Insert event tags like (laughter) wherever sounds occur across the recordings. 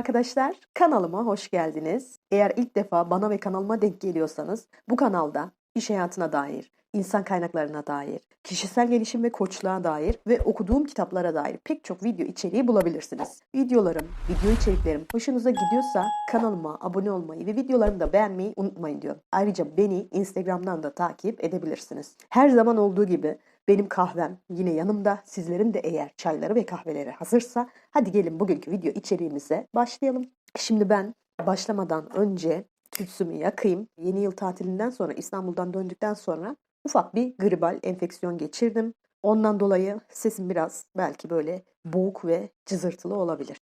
arkadaşlar, kanalıma hoş geldiniz. Eğer ilk defa bana ve kanalıma denk geliyorsanız bu kanalda iş hayatına dair, insan kaynaklarına dair, kişisel gelişim ve koçluğa dair ve okuduğum kitaplara dair pek çok video içeriği bulabilirsiniz. Videolarım, video içeriklerim hoşunuza gidiyorsa kanalıma abone olmayı ve videolarımı da beğenmeyi unutmayın diyorum. Ayrıca beni Instagram'dan da takip edebilirsiniz. Her zaman olduğu gibi benim kahvem yine yanımda. Sizlerin de eğer çayları ve kahveleri hazırsa hadi gelin bugünkü video içeriğimize başlayalım. Şimdi ben başlamadan önce tütsümü yakayım. Yeni yıl tatilinden sonra İstanbul'dan döndükten sonra ufak bir gribal enfeksiyon geçirdim. Ondan dolayı sesim biraz belki böyle boğuk ve cızırtılı olabilir.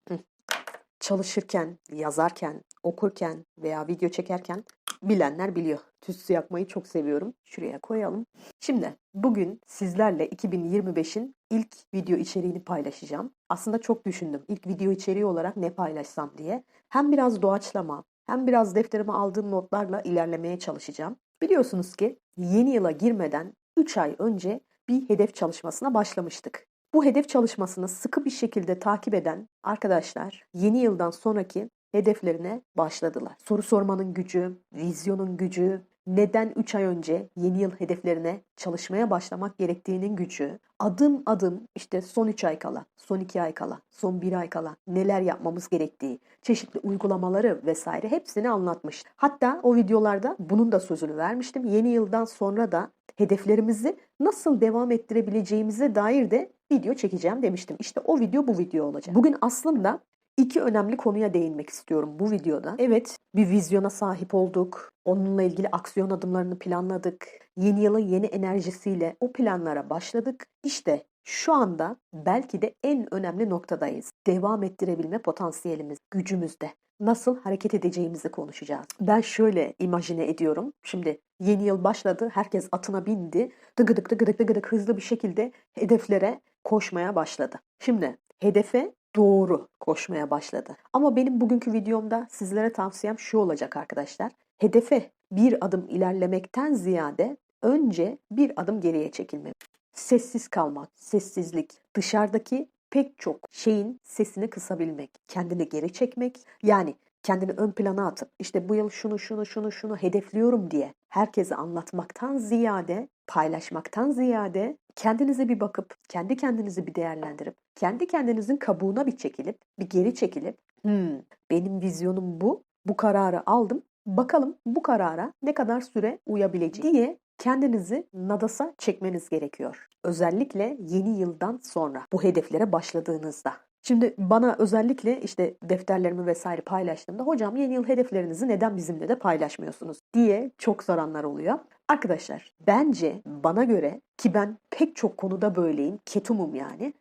Çalışırken, yazarken, okurken veya video çekerken bilenler biliyor. Tütsü yakmayı çok seviyorum. Şuraya koyalım. Şimdi bugün sizlerle 2025'in ilk video içeriğini paylaşacağım. Aslında çok düşündüm. İlk video içeriği olarak ne paylaşsam diye. Hem biraz doğaçlama hem biraz defterime aldığım notlarla ilerlemeye çalışacağım. Biliyorsunuz ki yeni yıla girmeden 3 ay önce bir hedef çalışmasına başlamıştık. Bu hedef çalışmasını sıkı bir şekilde takip eden arkadaşlar yeni yıldan sonraki hedeflerine başladılar. Soru sormanın gücü, vizyonun gücü, neden 3 ay önce yeni yıl hedeflerine çalışmaya başlamak gerektiğinin gücü, adım adım işte son 3 ay kala, son 2 ay kala, son 1 ay kala neler yapmamız gerektiği, çeşitli uygulamaları vesaire hepsini anlatmış. Hatta o videolarda bunun da sözünü vermiştim. Yeni yıldan sonra da hedeflerimizi nasıl devam ettirebileceğimize dair de video çekeceğim demiştim. İşte o video bu video olacak. Bugün aslında İki önemli konuya değinmek istiyorum bu videoda. Evet, bir vizyona sahip olduk. Onunla ilgili aksiyon adımlarını planladık. Yeni yılın yeni enerjisiyle o planlara başladık. İşte şu anda belki de en önemli noktadayız. Devam ettirebilme potansiyelimiz, gücümüzde. Nasıl hareket edeceğimizi konuşacağız. Ben şöyle imajine ediyorum. Şimdi yeni yıl başladı. Herkes atına bindi. Dıgıdık dıgıdık dıgıdık hızlı bir şekilde hedeflere koşmaya başladı. Şimdi hedefe doğru koşmaya başladı. Ama benim bugünkü videomda sizlere tavsiyem şu olacak arkadaşlar. Hedefe bir adım ilerlemekten ziyade önce bir adım geriye çekilmek. Sessiz kalmak, sessizlik, dışarıdaki pek çok şeyin sesini kısabilmek, kendini geri çekmek. Yani kendini ön plana atıp işte bu yıl şunu şunu şunu şunu hedefliyorum diye herkese anlatmaktan ziyade, paylaşmaktan ziyade kendinize bir bakıp, kendi kendinizi bir değerlendirip, kendi kendinizin kabuğuna bir çekilip, bir geri çekilip, hmm, benim vizyonum bu, bu kararı aldım, bakalım bu karara ne kadar süre uyabileceğim diye kendinizi nadasa çekmeniz gerekiyor. Özellikle yeni yıldan sonra bu hedeflere başladığınızda. Şimdi bana özellikle işte defterlerimi vesaire paylaştığımda hocam yeni yıl hedeflerinizi neden bizimle de paylaşmıyorsunuz diye çok soranlar oluyor. Arkadaşlar bence bana göre ki ben pek çok konuda böyleyim, ketumum yani.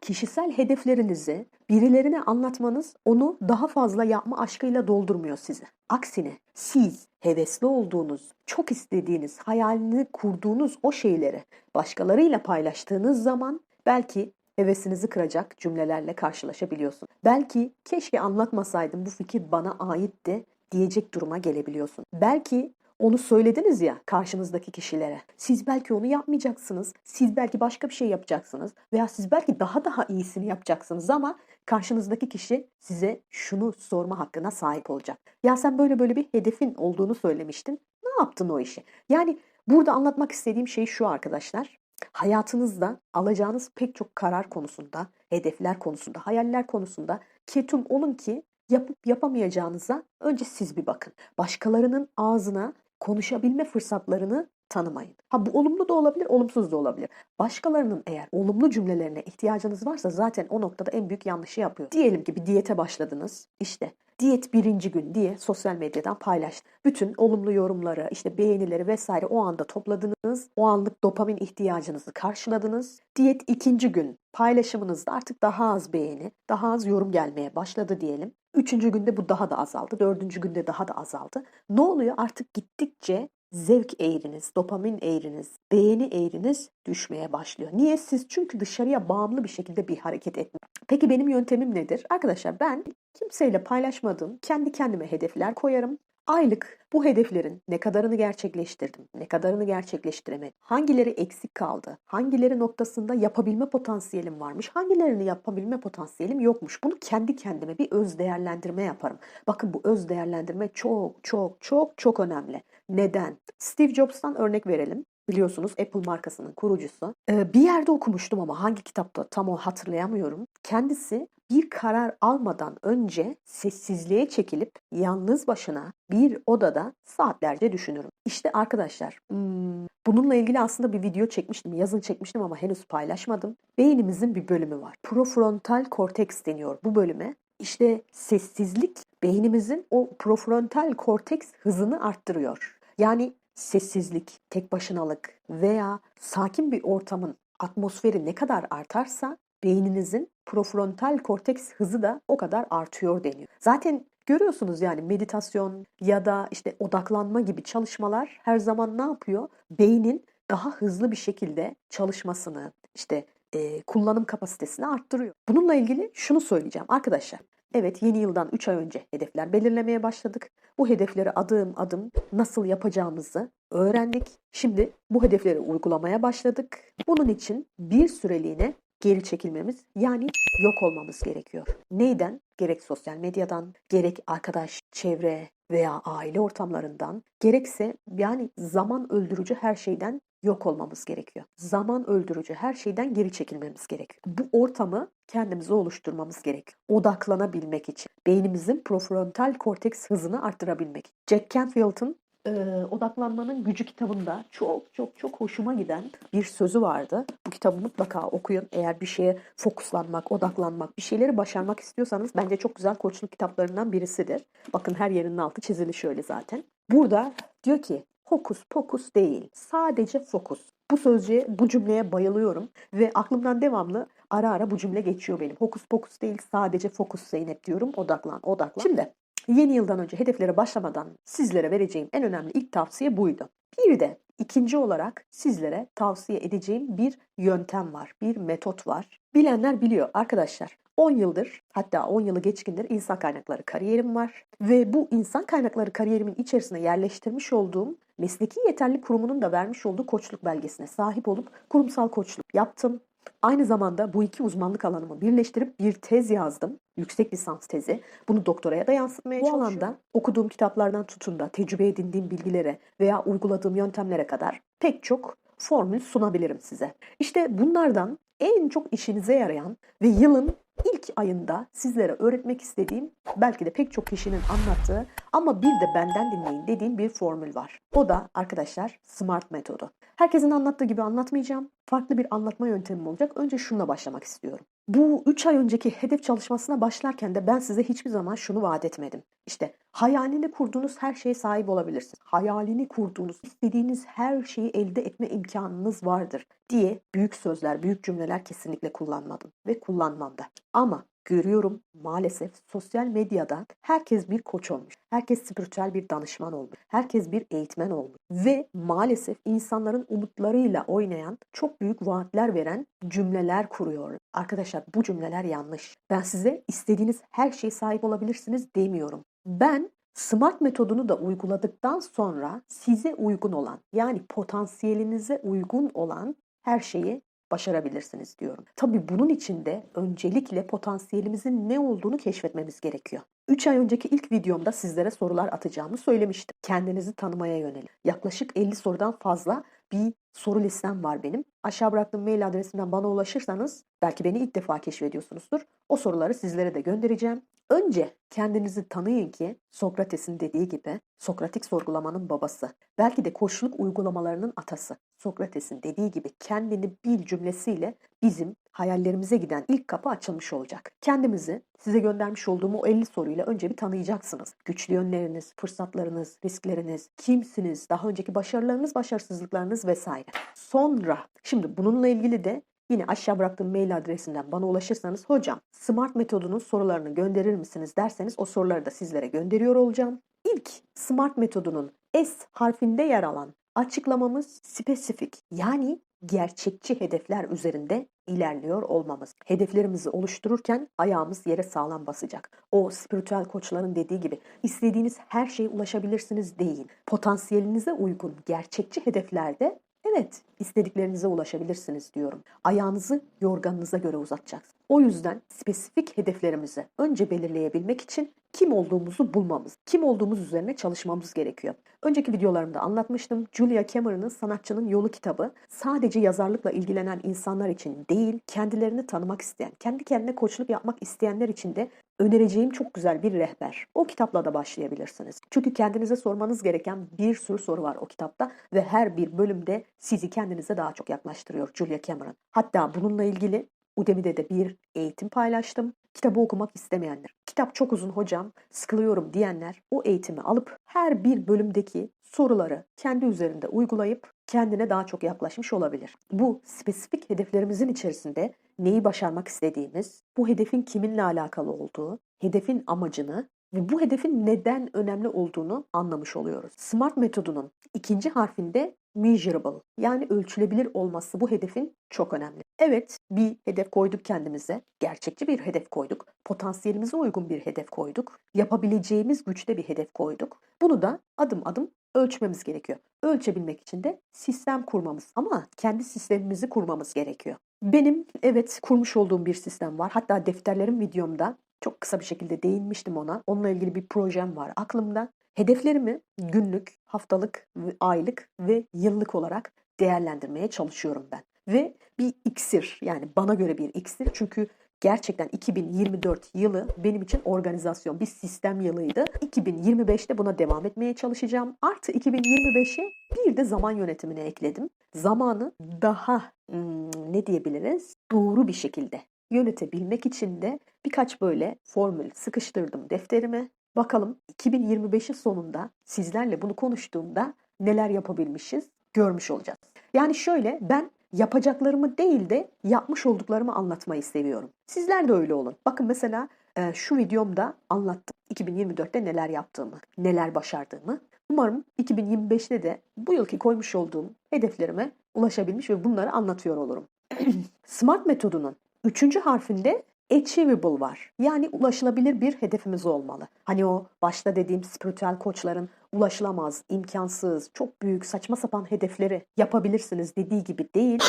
Kişisel hedeflerinizi birilerine anlatmanız onu daha fazla yapma aşkıyla doldurmuyor sizi. Aksine siz hevesli olduğunuz, çok istediğiniz, hayalini kurduğunuz o şeyleri başkalarıyla paylaştığınız zaman belki hevesinizi kıracak cümlelerle karşılaşabiliyorsun. Belki keşke anlatmasaydım bu fikir bana aitti diyecek duruma gelebiliyorsun. Belki onu söylediniz ya karşınızdaki kişilere. Siz belki onu yapmayacaksınız. Siz belki başka bir şey yapacaksınız. Veya siz belki daha daha iyisini yapacaksınız ama karşınızdaki kişi size şunu sorma hakkına sahip olacak. Ya sen böyle böyle bir hedefin olduğunu söylemiştin. Ne yaptın o işi? Yani burada anlatmak istediğim şey şu arkadaşlar. Hayatınızda alacağınız pek çok karar konusunda, hedefler konusunda, hayaller konusunda ketum olun ki yapıp yapamayacağınıza önce siz bir bakın. Başkalarının ağzına konuşabilme fırsatlarını tanımayın. Ha bu olumlu da olabilir, olumsuz da olabilir. Başkalarının eğer olumlu cümlelerine ihtiyacınız varsa zaten o noktada en büyük yanlışı yapıyor. Diyelim ki bir diyete başladınız. İşte diyet birinci gün diye sosyal medyadan paylaştı. Bütün olumlu yorumları, işte beğenileri vesaire o anda topladınız. O anlık dopamin ihtiyacınızı karşıladınız. Diyet ikinci gün paylaşımınızda artık daha az beğeni, daha az yorum gelmeye başladı diyelim. Üçüncü günde bu daha da azaldı. Dördüncü günde daha da azaldı. Ne oluyor? Artık gittikçe zevk eğriniz, dopamin eğriniz, beğeni eğriniz düşmeye başlıyor. Niye? Siz çünkü dışarıya bağımlı bir şekilde bir hareket etme. Peki benim yöntemim nedir? Arkadaşlar ben kimseyle paylaşmadığım kendi kendime hedefler koyarım. Aylık bu hedeflerin ne kadarını gerçekleştirdim, ne kadarını gerçekleştiremedim, hangileri eksik kaldı, hangileri noktasında yapabilme potansiyelim varmış, hangilerini yapabilme potansiyelim yokmuş. Bunu kendi kendime bir öz değerlendirme yaparım. Bakın bu öz değerlendirme çok çok çok çok önemli. Neden? Steve Jobs'tan örnek verelim. Biliyorsunuz Apple markasının kurucusu. Ee, bir yerde okumuştum ama hangi kitapta tam o hatırlayamıyorum. Kendisi bir karar almadan önce sessizliğe çekilip yalnız başına bir odada saatlerce düşünürüm. İşte arkadaşlar hmm, bununla ilgili aslında bir video çekmiştim, yazın çekmiştim ama henüz paylaşmadım. Beynimizin bir bölümü var. Profrontal korteks deniyor bu bölüme. İşte sessizlik beynimizin o profrontal korteks hızını arttırıyor. Yani sessizlik, tek başınalık veya sakin bir ortamın atmosferi ne kadar artarsa beyninizin profrontal korteks hızı da o kadar artıyor deniyor. Zaten görüyorsunuz yani meditasyon ya da işte odaklanma gibi çalışmalar her zaman ne yapıyor? Beynin daha hızlı bir şekilde çalışmasını, işte e, kullanım kapasitesini arttırıyor. Bununla ilgili şunu söyleyeceğim arkadaşlar. Evet yeni yıldan 3 ay önce hedefler belirlemeye başladık. Bu hedefleri adım adım nasıl yapacağımızı öğrendik. Şimdi bu hedefleri uygulamaya başladık. Bunun için bir süreliğine geri çekilmemiz yani yok olmamız gerekiyor. Neyden? Gerek sosyal medyadan, gerek arkadaş, çevre veya aile ortamlarından, gerekse yani zaman öldürücü her şeyden yok olmamız gerekiyor. Zaman öldürücü her şeyden geri çekilmemiz gerekiyor. Bu ortamı kendimize oluşturmamız gerekiyor. Odaklanabilmek için. Beynimizin prefrontal korteks hızını arttırabilmek. Jack Canfield'ın e, Odaklanmanın Gücü kitabında çok çok çok hoşuma giden bir sözü vardı. Bu kitabı mutlaka okuyun. Eğer bir şeye fokuslanmak, odaklanmak, bir şeyleri başarmak istiyorsanız bence çok güzel koçluk kitaplarından birisidir. Bakın her yerinin altı çizili şöyle zaten. Burada diyor ki hokus pokus değil. Sadece fokus. Bu sözcüğe, bu cümleye bayılıyorum ve aklımdan devamlı ara ara bu cümle geçiyor benim. Hokus pokus değil, sadece fokus Zeynep diyorum. Odaklan, odaklan. Şimdi Yeni yıldan önce hedeflere başlamadan sizlere vereceğim en önemli ilk tavsiye buydu. Bir de ikinci olarak sizlere tavsiye edeceğim bir yöntem var, bir metot var. Bilenler biliyor arkadaşlar. 10 yıldır hatta 10 yılı geçkindir insan kaynakları kariyerim var ve bu insan kaynakları kariyerimin içerisine yerleştirmiş olduğum mesleki yeterli kurumunun da vermiş olduğu koçluk belgesine sahip olup kurumsal koçluk yaptım. Aynı zamanda bu iki uzmanlık alanımı birleştirip bir tez yazdım. Yüksek lisans tezi. Bunu doktoraya da yansıtmaya bu çalışıyorum. alanda okuduğum kitaplardan tutun da tecrübe edindiğim bilgilere veya uyguladığım yöntemlere kadar pek çok formül sunabilirim size. İşte bunlardan en çok işinize yarayan ve yılın ilk ayında sizlere öğretmek istediğim belki de pek çok kişinin anlattığı ama bir de benden dinleyin dediğim bir formül var. O da arkadaşlar SMART metodu. Herkesin anlattığı gibi anlatmayacağım. Farklı bir anlatma yöntemim olacak. Önce şununla başlamak istiyorum. Bu 3 ay önceki hedef çalışmasına başlarken de ben size hiçbir zaman şunu vaat etmedim. İşte hayalini kurduğunuz her şeye sahip olabilirsiniz. Hayalini kurduğunuz, istediğiniz her şeyi elde etme imkanınız vardır diye büyük sözler, büyük cümleler kesinlikle kullanmadım ve kullanmam da. Ama görüyorum maalesef sosyal medyada herkes bir koç olmuş. Herkes spiritüel bir danışman olmuş. Herkes bir eğitmen olmuş. Ve maalesef insanların umutlarıyla oynayan, çok büyük vaatler veren cümleler kuruyor. Arkadaşlar bu cümleler yanlış. Ben size istediğiniz her şeye sahip olabilirsiniz demiyorum. Ben SMART metodunu da uyguladıktan sonra size uygun olan yani potansiyelinize uygun olan her şeyi başarabilirsiniz diyorum. Tabii bunun için de öncelikle potansiyelimizin ne olduğunu keşfetmemiz gerekiyor. 3 ay önceki ilk videomda sizlere sorular atacağımı söylemiştim. Kendinizi tanımaya yönelik. Yaklaşık 50 sorudan fazla bir soru listem var benim. Aşağı bıraktığım mail adresinden bana ulaşırsanız belki beni ilk defa keşfediyorsunuzdur. O soruları sizlere de göndereceğim. Önce kendinizi tanıyın ki Sokrates'in dediği gibi Sokratik sorgulamanın babası. Belki de koşuluk uygulamalarının atası. Sokrates'in dediği gibi kendini bil cümlesiyle bizim hayallerimize giden ilk kapı açılmış olacak. Kendimizi size göndermiş olduğum o 50 soruyla önce bir tanıyacaksınız. Güçlü yönleriniz, fırsatlarınız, riskleriniz, kimsiniz, daha önceki başarılarınız, başarısızlıklarınız vesaire. Sonra şimdi bununla ilgili de Yine aşağı bıraktığım mail adresinden bana ulaşırsanız hocam SMART metodunun sorularını gönderir misiniz derseniz o soruları da sizlere gönderiyor olacağım. İlk SMART metodunun S harfinde yer alan açıklamamız spesifik yani gerçekçi hedefler üzerinde ilerliyor olmamız. Hedeflerimizi oluştururken ayağımız yere sağlam basacak. O spiritüel koçların dediği gibi istediğiniz her şeye ulaşabilirsiniz değil. Potansiyelinize uygun gerçekçi hedeflerde evet istediklerinize ulaşabilirsiniz diyorum. Ayağınızı yorganınıza göre uzatacaksınız. O yüzden spesifik hedeflerimizi önce belirleyebilmek için kim olduğumuzu bulmamız, kim olduğumuz üzerine çalışmamız gerekiyor. Önceki videolarımda anlatmıştım. Julia Cameron'ın Sanatçının Yolu kitabı sadece yazarlıkla ilgilenen insanlar için değil, kendilerini tanımak isteyen, kendi kendine koçluk yapmak isteyenler için de önereceğim çok güzel bir rehber. O kitapla da başlayabilirsiniz. Çünkü kendinize sormanız gereken bir sürü soru var o kitapta ve her bir bölümde sizi kendinize daha çok yaklaştırıyor Julia Cameron. Hatta bununla ilgili Udemy'de de bir eğitim paylaştım. Kitabı okumak istemeyenler, kitap çok uzun hocam, sıkılıyorum diyenler o eğitimi alıp her bir bölümdeki soruları kendi üzerinde uygulayıp kendine daha çok yaklaşmış olabilir. Bu spesifik hedeflerimizin içerisinde neyi başarmak istediğimiz, bu hedefin kiminle alakalı olduğu, hedefin amacını ve bu hedefin neden önemli olduğunu anlamış oluyoruz. SMART metodunun ikinci harfinde measurable yani ölçülebilir olması bu hedefin çok önemli. Evet bir hedef koyduk kendimize, gerçekçi bir hedef koyduk, potansiyelimize uygun bir hedef koyduk, yapabileceğimiz güçte bir hedef koyduk. Bunu da adım adım ölçmemiz gerekiyor. Ölçebilmek için de sistem kurmamız ama kendi sistemimizi kurmamız gerekiyor. Benim evet kurmuş olduğum bir sistem var. Hatta defterlerim videomda çok kısa bir şekilde değinmiştim ona. Onunla ilgili bir projem var aklımda. Hedeflerimi günlük, haftalık, aylık ve yıllık olarak değerlendirmeye çalışıyorum ben. Ve bir iksir yani bana göre bir iksir çünkü gerçekten 2024 yılı benim için organizasyon, bir sistem yılıydı. 2025'te buna devam etmeye çalışacağım. Artı 2025'e bir de zaman yönetimine ekledim. Zamanı daha hmm, ne diyebiliriz? Doğru bir şekilde yönetebilmek için de birkaç böyle formül sıkıştırdım defterime. Bakalım 2025'in sonunda sizlerle bunu konuştuğumda neler yapabilmişiz görmüş olacağız. Yani şöyle ben yapacaklarımı değil de yapmış olduklarımı anlatmayı seviyorum. Sizler de öyle olun. Bakın mesela e, şu videomda anlattım 2024'te neler yaptığımı, neler başardığımı. Umarım 2025'te de bu yılki koymuş olduğum hedeflerime ulaşabilmiş ve bunları anlatıyor olurum. (clears throat) SMART metodunun üçüncü harfinde achievable var. Yani ulaşılabilir bir hedefimiz olmalı. Hani o başta dediğim spiritüel koçların ulaşılamaz, imkansız, çok büyük, saçma sapan hedefleri yapabilirsiniz dediği gibi değil.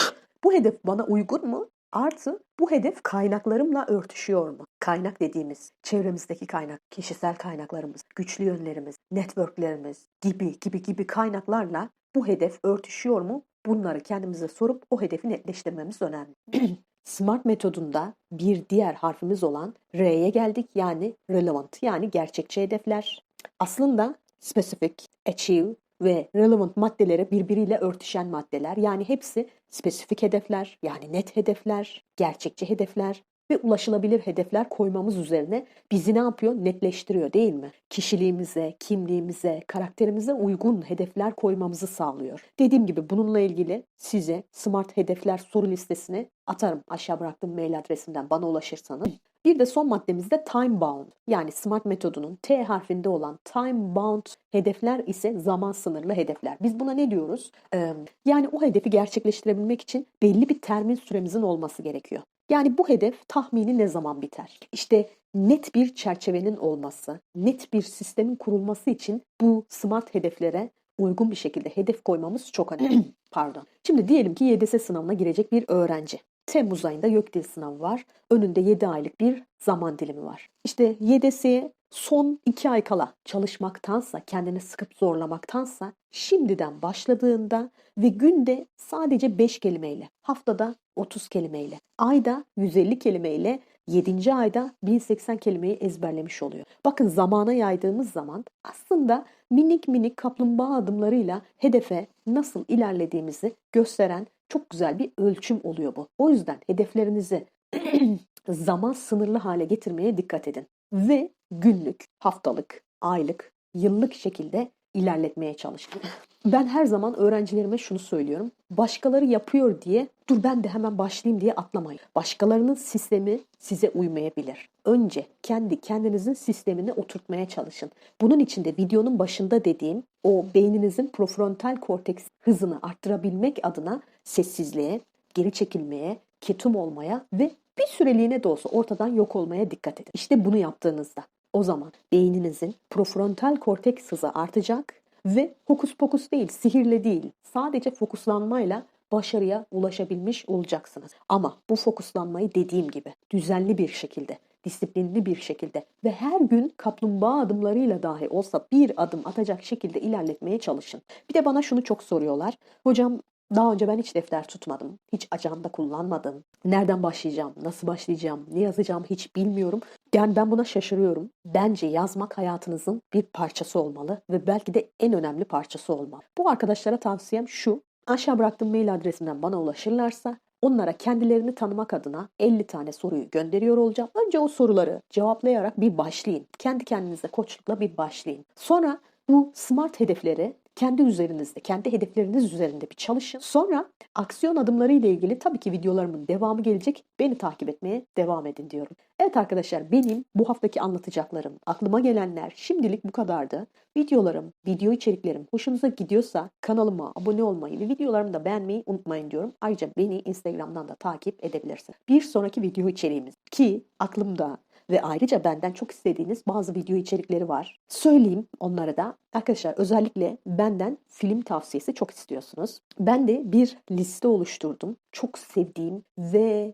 Bu hedef bana uygun mu? Artı bu hedef kaynaklarımla örtüşüyor mu? Kaynak dediğimiz çevremizdeki kaynak, kişisel kaynaklarımız, güçlü yönlerimiz, networklerimiz gibi gibi gibi kaynaklarla bu hedef örtüşüyor mu? Bunları kendimize sorup o hedefi netleştirmemiz önemli. (clears throat) SMART metodunda bir diğer harfimiz olan R'ye geldik yani relevant yani gerçekçi hedefler. Aslında specific, achieve ve relevant maddeleri birbiriyle örtüşen maddeler. Yani hepsi spesifik hedefler yani net hedefler, gerçekçi hedefler ve ulaşılabilir hedefler koymamız üzerine bizi ne yapıyor? Netleştiriyor değil mi? Kişiliğimize, kimliğimize, karakterimize uygun hedefler koymamızı sağlıyor. Dediğim gibi bununla ilgili size Smart Hedefler soru listesini atarım aşağı bıraktığım mail adresimden bana ulaşırsanız. Bir de son maddemiz de time bound. Yani SMART metodunun T harfinde olan time bound hedefler ise zaman sınırlı hedefler. Biz buna ne diyoruz? Ee, yani o hedefi gerçekleştirebilmek için belli bir termin süremizin olması gerekiyor. Yani bu hedef tahmini ne zaman biter? İşte net bir çerçevenin olması, net bir sistemin kurulması için bu smart hedeflere uygun bir şekilde hedef koymamız çok önemli. (clears throat) Pardon. Şimdi diyelim ki YDS sınavına girecek bir öğrenci. Temmuz ayında YÖKDİL sınavı var. Önünde 7 aylık bir zaman dilimi var. İşte YDS'ye son 2 ay kala çalışmaktansa, kendini sıkıp zorlamaktansa şimdiden başladığında ve günde sadece 5 kelimeyle, haftada 30 kelimeyle, ayda 150 kelimeyle 7. ayda 1080 kelimeyi ezberlemiş oluyor. Bakın zamana yaydığımız zaman aslında minik minik kaplumbağa adımlarıyla hedefe nasıl ilerlediğimizi gösteren çok güzel bir ölçüm oluyor bu. O yüzden hedeflerinizi (clears throat) zaman sınırlı hale getirmeye dikkat edin. Ve günlük, haftalık, aylık, yıllık şekilde ilerletmeye çalışın. Ben her zaman öğrencilerime şunu söylüyorum. Başkaları yapıyor diye dur ben de hemen başlayayım diye atlamayın. Başkalarının sistemi size uymayabilir. Önce kendi kendinizin sistemini oturtmaya çalışın. Bunun için de videonun başında dediğim o beyninizin prefrontal korteks hızını arttırabilmek adına sessizliğe, geri çekilmeye, ketum olmaya ve bir süreliğine de olsa ortadan yok olmaya dikkat edin. İşte bunu yaptığınızda o zaman beyninizin prefrontal korteks hızı artacak ve hokus pokus değil, sihirle değil, sadece fokuslanmayla başarıya ulaşabilmiş olacaksınız. Ama bu fokuslanmayı dediğim gibi düzenli bir şekilde, disiplinli bir şekilde ve her gün kaplumbağa adımlarıyla dahi olsa bir adım atacak şekilde ilerletmeye çalışın. Bir de bana şunu çok soruyorlar. Hocam daha önce ben hiç defter tutmadım. Hiç ajanda kullanmadım. Nereden başlayacağım? Nasıl başlayacağım? Ne yazacağım hiç bilmiyorum. Yani ben buna şaşırıyorum. Bence yazmak hayatınızın bir parçası olmalı ve belki de en önemli parçası olmalı. Bu arkadaşlara tavsiyem şu. Aşağı bıraktığım mail adresinden bana ulaşırlarsa onlara kendilerini tanımak adına 50 tane soruyu gönderiyor olacağım. Önce o soruları cevaplayarak bir başlayın. Kendi kendinize koçlukla bir başlayın. Sonra bu smart hedefleri kendi üzerinizde, kendi hedefleriniz üzerinde bir çalışın. Sonra aksiyon adımları ile ilgili tabii ki videolarımın devamı gelecek. Beni takip etmeye devam edin diyorum. Evet arkadaşlar benim bu haftaki anlatacaklarım, aklıma gelenler şimdilik bu kadardı. Videolarım, video içeriklerim hoşunuza gidiyorsa kanalıma abone olmayı ve videolarımı da beğenmeyi unutmayın diyorum. Ayrıca beni Instagram'dan da takip edebilirsiniz. Bir sonraki video içeriğimiz ki aklımda ve ayrıca benden çok istediğiniz bazı video içerikleri var. Söyleyeyim onlara da. Arkadaşlar özellikle benden film tavsiyesi çok istiyorsunuz. Ben de bir liste oluşturdum. Çok sevdiğim ve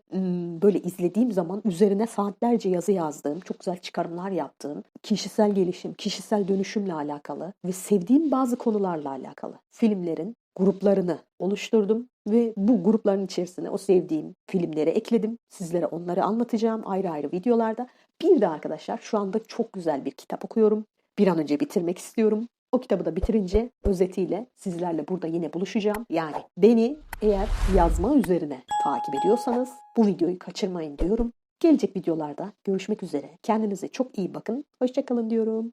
böyle izlediğim zaman üzerine saatlerce yazı yazdığım, çok güzel çıkarımlar yaptığım, kişisel gelişim, kişisel dönüşümle alakalı ve sevdiğim bazı konularla alakalı filmlerin gruplarını oluşturdum ve bu grupların içerisine o sevdiğim filmleri ekledim. Sizlere onları anlatacağım ayrı ayrı videolarda. Bir de arkadaşlar şu anda çok güzel bir kitap okuyorum. Bir an önce bitirmek istiyorum. O kitabı da bitirince özetiyle sizlerle burada yine buluşacağım. Yani beni eğer yazma üzerine takip ediyorsanız bu videoyu kaçırmayın diyorum. Gelecek videolarda görüşmek üzere. Kendinize çok iyi bakın. Hoşçakalın diyorum.